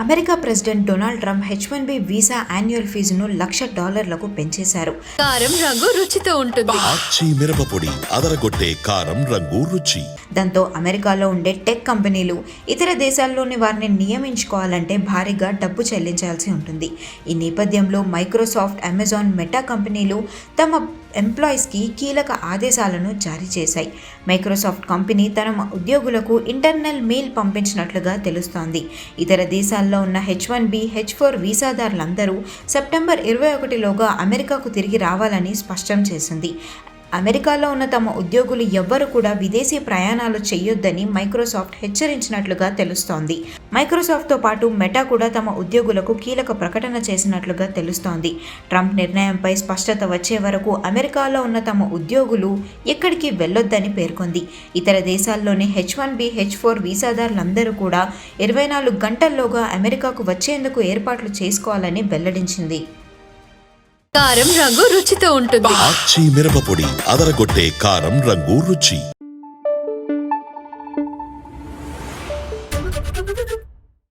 America president Donald Trump H one B visa annual ఫీజును లక్ష డాలర్లకు పెంచేశారు. కారం రంగు రుచితో ఉంటుంది. మిరపపొడి అదరగొట్టే కారం రంగు రుచి. దాంతో అమెరికాలో ఉండే టెక్ కంపెనీలు ఇతర దేశాల్లోని వారిని నియమించుకోవాలంటే భారీగా డబ్బు చెల్లించాల్సి ఉంటుంది. ఈ నేపథ్యంలో మైక్రోసాఫ్ట్ అమెజాన్ మెటా కంపెనీలు తమ ఎంప్లాయీస్కి కీలక ఆదేశాలను జారీ చేశాయి. మైక్రోసాఫ్ట్ కంపెనీ తన ఉద్యోగులకు ఇంటర్నల్ మెయిల్ పంపించినట్లుగా తెలుస్తోంది. ఇతర దేశాల్లో ఉన్న H one B H four వీసాదారులందరూ September ఇరవై ఒకటిలోగా అమెరికాకు తిరిగి రావాలని స్పష్టం చేసింది. అమెరికాలో ఉన్న తమ ఉద్యోగులు ఎవ్వరు కూడా విదేశీ ప్రయాణాలు చేయొద్దని మైక్రోసాఫ్ట్ హెచ్చరించినట్లుగా తెలుస్తోంది. మైక్రోసాఫ్ట్తో పాటు మెటా కూడా తమ ఉద్యోగులకు కీలక ప్రకటన చేసినట్లుగా తెలుస్తోంది. ట్రంప్ నిర్ణయంపై స్పష్టత వచ్చే వరకు అమెరికాలో ఉన్న తమ ఉద్యోగులు ఎక్కడికి వెళ్ళొద్దని పేర్కొంది. ఇతర దేశాల్లోని H one B H four వీసాదారులందరూ కూడా ఇరవై నాలుగు గంటల్లోగా అమెరికాకు వచ్చేందుకు ఏర్పాట్లు చేసుకోవాలని వెల్లడించింది. కారం రంగు రుచితో ఉంటుంది. ஆச்சி మిరపపొడి అదరగొట్టే కారం రంగు రుచి.